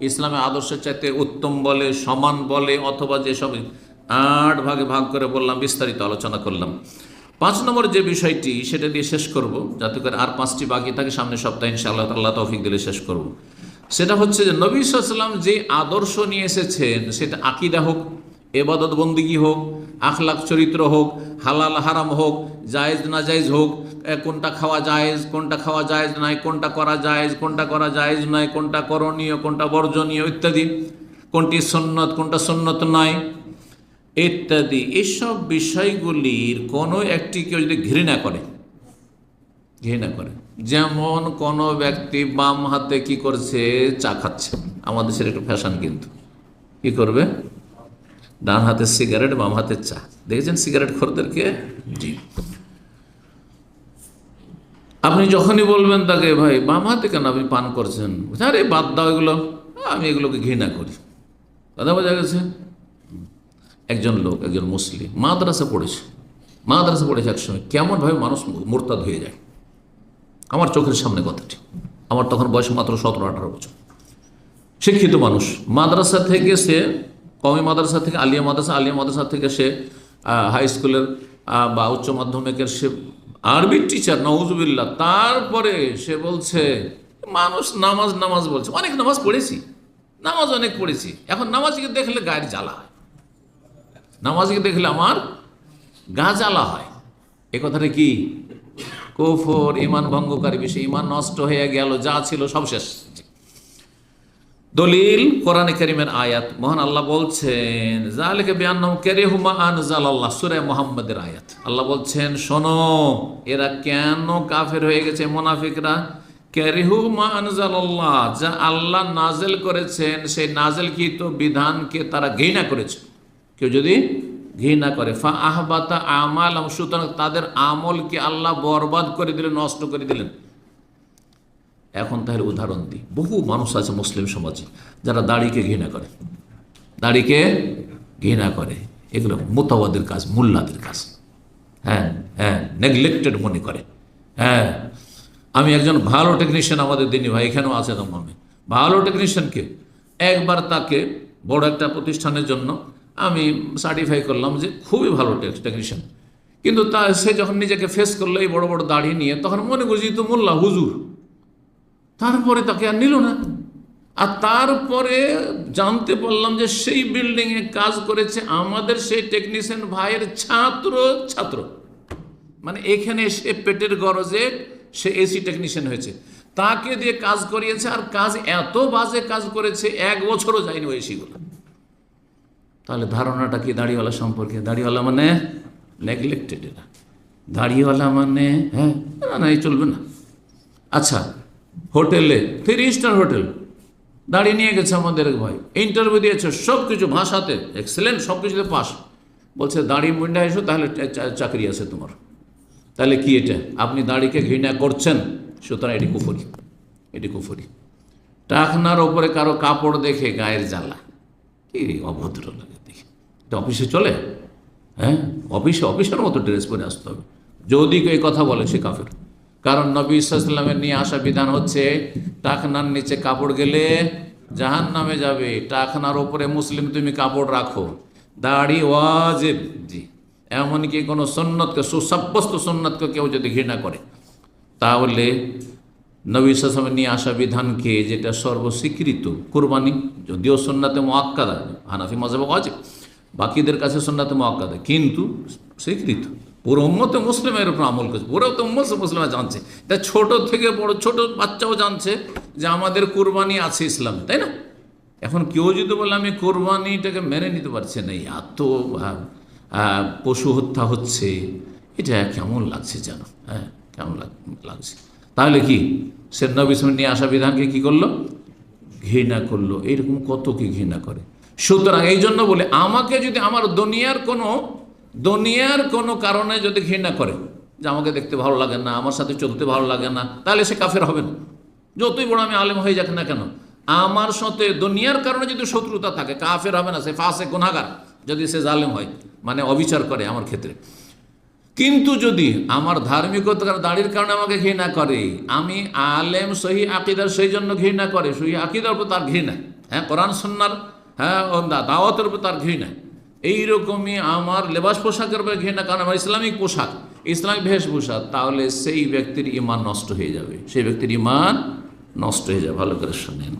ইসলামের আদর্শের চাইতে উত্তম বলে, সমান বলে, অথবা যেসব আট ভাগে ভাগ করে বললাম, বিস্তারিত আলোচনা করলাম। পাঁচ নম্বর যে বিষয়টি, সেটা দিয়ে শেষ করব, যাতে করে আর পাঁচটি বাকি থাকে, সামনে সপ্তাহে ইনশাআল্লাহ আল্লাহ তৌফিক দিলে শেষ করব। সেটা হচ্ছে যে নবী সাল্লাম যে আদর্শ নিয়ে এসেছেন, সেটা আকিদা হোক এবাদত বন্দিগি হোক আখলাক চরিত্র হোক, হালাল, হারাম হোক, জায়েজ না জায়েজ হোক কোনটা খাওয়া জায়েজ, কোনটা খাওয়া জায়েজ নাই, কোনটা করা জায়েজ, কোনটা করা জায়েজ নয় কোনটা করণীয়, কোনটা বর্জনীয় ইত্যাদি, কোনটি সন্ন্যত কোনটা সন্ন্যত নয় ইত্যাদি। এসব বিষয়গুলির কোনো একটি কেউ যদি ঘৃণা করে ঘৃণা করে, যেমন কোনো ব্যক্তি বাম হাতে কি করছে, চা খাচ্ছে। আমাদের সেটা একটু ফ্যাশন কিন্তু। কি করবে? ডান হাতে সিগারেট, বাম হাতে চা। দেখেছেন সিগারেট খোরদেরকে? আপনি যখনই বলবেন তাকে, ভাই, বাম হাতে কেন আপনি পান করছেন? আরে, বাদ দাও এগুলো। আমি এগুলোকে ঘৃণা করি। কথা বোঝা গেছে? একজন লোক, একজন মুসলিম, মাদ্রাসা পড়েছে। মাদ্রাসা পড়েছে একসময়। কেমনভাবে মানুষ মোরতাদ হয়ে যায়? আমার চোখের সামনে কথাটি। আমার তখন বয়স মাত্র সতেরো আঠারো বছর। শিক্ষিত মানুষ। মাদ্রাসা থেকে সে কমি মাদ্রাসা থেকে, আলিয়া মাদ্রাসা আলিয়া মাদ্রাসা থেকে সে হাই স্কুলের বা উচ্চ মাধ্যমিকের সে আরবির টিচার নওয়াজুবিল্লাহ তারপরে সে বলছে, মানুষ নামাজ নামাজ বলছে। অনেক নামাজ পড়েছি। নামাজ অনেক পড়েছি। এখন নামাজকে দেখলে গায়ের জ্বালা হয়। নামাজকে দেখলে আমার গা জ্বালা হয়। এ কথাটা কি? কুফর ইমান ভঙ্গকারী বিষয়। ইমান নষ্ট হয়ে গেল, যা ছিল সব শেষ। দলিল কোরআনে করিমের আয়াত। মহান আল্লাহ বলছেন জালেকে বিয়ান্নম কেরে হুমা আনজাল আল্লাহ সুরে মোহাম্মদের আয়াত। আল্লাহ বলছেন, শোনো, এরা কেন কাফের হয়ে গেছে, মোনাফিকরা? কেরিহু মা আনজাল আল্লাহ যা আল্লাহ নাজেল করেছেন, সেই নাজেল কি তো বিধানকে তারা ঘৃণা করেছে। কেউ যদি ঘৃণা করে ফা আহবাতা আমাল সুতরাং তাদের আমলকে আল্লাহ বরবাদ করে দিলেন, নষ্ট করে দিলেন। এখন তাহলে উদাহরণ দিই। বহু মানুষ আছে মুসলিম সমাজে যারা দাড়িকে ঘৃণা করে। দাড়িকে ঘৃণা করে। এগুলো মোতাবাদের কাজ, মোল্লাদের কাজ। হ্যাঁ হ্যাঁ নেগলেক্টেড মনে করে। হ্যাঁ আমি একজন ভালো টেকনিশিয়ান আমাদের দিনী ভাই, এখানেও আছে আমি ভালো টেকনিশিয়ানকে একবার তাকে বড় একটা প্রতিষ্ঠানের জন্য আমি সার্টিফাই করলাম যে খুবই ভালো টেকনিশিয়ান কিন্তু তা সে যখন নিজেকে ফেস করল এই বড় বড় দাড়ি নিয়ে, তখন মনে করছি তো মোল্লা, হুজুর। তারপরে তাকে আর নিল না। আর তারপরে জানতে পারলাম যে সেই বিল্ডিংয়ে কাজ করেছে আমাদের সেই টেকনিশিয়ান ভাইয়ের ছাত্র ছাত্র মানে এখানে সে পেটের গরজে সে এসি টেকনিশিয়ান হয়েছে। তাকে দিয়ে কাজ করিয়েছে আর কাজ এত বাজে কাজ করেছে, এক বছরও যায়নি ওই এসিগুলো তাহলে ধারণাটা কি দাড়িওয়ালা সম্পর্কে? দাড়িওয়ালা মানে নেগলেক্টেড এরা। দাড়িওয়ালা মানে হ্যাঁ? না না, এই চলবে না। আচ্ছা হোটেলে থ্রি স্টার হোটেল। দাঁড়িয়ে নিয়ে গেছে আমাদের ভাই। ইন্টারভিউ দিয়েছে সব কিছু ভাষাতে এক্সেলেন্ট সব কিছুতে পাস বলছে, দাড়ি মুন্ডা এসো, তাহলে চাকরি আছে তোমার। তাহলে কি এটা? আপনি দাড়িকে ঘৃণা করছেন? সুতরাং এটি কুফরি। এটি কুফরি। টাকনার ওপরে কারও কাপড় দেখে গায়ের জ্বালা। কি অভদ্র লাগে দেখি। এটা অফিসে চলে? হ্যাঁ? অফিসে, অফিসের মতো ড্রেস পরে আসতে হবে। যদি এই কথা বলে, সে কাফের। কারণ নবী ইসলামের নিয়ে আসা বিধান হচ্ছে, টাকনার নিচে কাপড় গেলে জাহান নামে যাবে, টাকনার ওপরে মুসলিম তুমি কাপড় রাখো। দাড়ি ওয়াজিব। জি। এমনকি কোনো সন্ন্যতকে সুসাব্যস্ত সন্ন্যতকে কেউ যদি ঘৃণা করে, তাহলে নবী ইসলামের নিয়ে আসা বিধানকে যেটা সর্বস্বীকৃত। কোরবানি, যদিও সন্নাতে মোয়াক্কাদা, হানাফি মজাব আছে বাকিদের কাছে সন্নাতে মোয়াক্কাদা, কিন্তু স্বীকৃত। পুরো উম্মতে মুসলিমের উপর আমল করছে। পুরো তো উম্মত মুসলিমরা জানছে। এটা ছোট থেকে বড় ছোট বাচ্চাও জানছে যে আমাদের কোরবানি আছে ইসলামে তাই না? এখন কেউ যদি বলে আমি কোরবানিটাকে মেনে নিতে পারছি না এত আহ, আহ, পশু হত্যা হচ্ছে এটা কেমন লাগছে যেন হ্যাঁ কেমন লাগ- লাগছে? তাহলে কি? সে নবী নিয়ে আসা বিধানকে কি করল? ঘৃণা করল। এরকম কত কি ঘৃণা করে? সুতরাং এই জন্য বলে আমাকে যদি আমার দুনিয়ার কোনো দুনিয়ার কোনো কারণে যদি ঘৃণা করে, যে আমাকে দেখতে ভালো লাগে না, আমার সাথে চলতে ভালো লাগে না, তাহলে সে কাফের হবে না। যতই বড় আমি আলেম হয়ে যাক না কেন, আমার সাথে দুনিয়ার কারণে যদি শত্রুতা থাকে, কাফের হবে না, সে ফাঁসে গুনাগার যদি সে জালেম হয় মানে অবিচার করে আমার ক্ষেত্রে। কিন্তু যদি আমার ধার্মিকতার দাড়ির কারণে আমাকে ঘৃণা করে, আমি আলেম সহি আকিদার সেই জন্য ঘৃণা করে, সহি আকিদার উপর তার ঘৃণা। হ্যাঁ কোরআন সন্ন্যার হ্যাঁ দাওয়াতের উপর তার ঘৃণা। এইরকমই আমার লেবাস পোশাকের উপরে ঘৃণা কারণ আমার ইসলামিক পোশাক, ইসলামিক বেশভূষা, তাহলে সেই ব্যক্তির ইমান নষ্ট হয়ে যাবে। সেই ব্যক্তির ইমান নষ্ট হয়ে যাবে। ভালো করে শোনেন।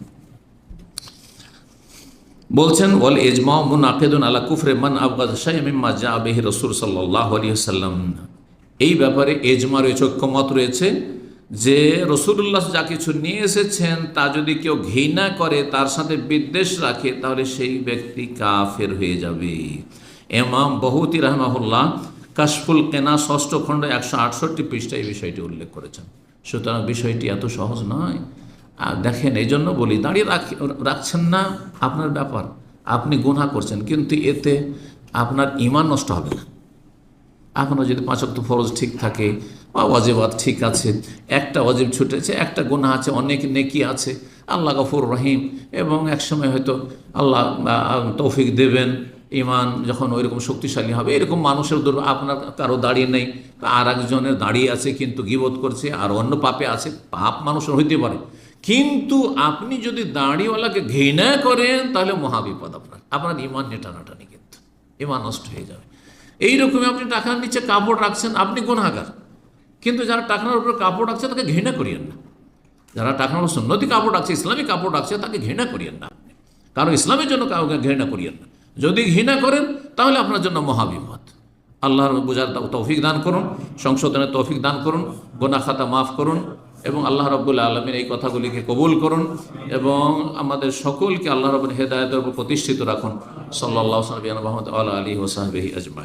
বলছেন, ওয়াল ইজমা মুনাকিদুন আলা কুফরে মান আবগাদ মিম্মা জা বিহি রাসূল সাল্লাল্লাহু আলাইহি সাল্লাম এই ব্যাপারে এজমা রয়েছে, ঐক্যমত রয়েছে। যে রসুল্লাহ যা কিছু নিয়ে এসেছেন, তা যদি কেউ ঘৃণা করে, তার সাথে বিদ্বেষ রাখে, তাহলে সেই ব্যক্তি কাফের হয়ে যাবে। এমাম বহুতি রহমাহুল্লাহ কাশফুল কেনা ষষ্ঠ খণ্ড একশো আটষট্টি পৃষ্ঠায় বিষয়টি উল্লেখ করেছেন। সুতরাং বিষয়টি এত সহজ নয়। আর দেখেন এই জন্য বলি, দাঁড়িয়ে রাখ- রাখছেন না আপনার ব্যাপার। আপনি গুনাহ করছেন, কিন্তু এতে আপনার ইমান নষ্ট হবে না। এখনও যদি পাঁচক্ত ফরজ ঠিক থাকে বা ঠিক আছে। একটা ওয়াজিব ছুটেছে, একটা গুনাহ আছে, অনেক নেকি আছে। আল্লাহ গফুর রহিম। এবং একসময় হয়তো আল্লাহ তৌফিক দেবেন। ইমান যখন ওইরকম শক্তিশালী হবে, এরকম মানুষের দূর আপনার কারও দাঁড়িয়ে নেই। আর একজনের দাঁড়িয়ে আছে কিন্তু গিবোধ করছে, আর অন্য পাপে আছে, পাপ মানুষের হইতে পারে। কিন্তু আপনি যদি দাঁড়িওয়ালাকে ঘৃণা করেন, তাহলে মহাবিপদ আপনার। আপনার ইমান নেটানাটানি কিন্তু। ইমান নষ্ট হয়ে যাবে। এইরকমই আপনি টাকার নিচে কাপড় রাখছেন, আপনি গুণাগার কিন্তু যারা টাকার উপরে কাপড় রাখছে, তাকে ঘৃণা করিয়েন না। যারা টাকার উপর সুন্নতি কাপড় রাখছে, ইসলামী কাপড় রাখছে, তাকে ঘৃণা করিয়েন না। কারণ ইসলামের জন্য কাউকে ঘৃণা করিয়েন না। যদি ঘৃণা করেন, তাহলে আপনার জন্য মহাবিপদ। আল্লাহর বোঝার তৌফিক দান করুন, সংশোধনের তৌফিক দান করুন গোনা খাতা মাফ করুন, এবং আল্লাহ রব্বুল্লা আলমীর এই কথাগুলিকে কবুল করুন, এবং আমাদের সকলকে আল্লাহ রবের হেদায়তের উপর প্রতিষ্ঠিত রাখুন। সাল্লাহ আলী ওসাহবিহি আজমাই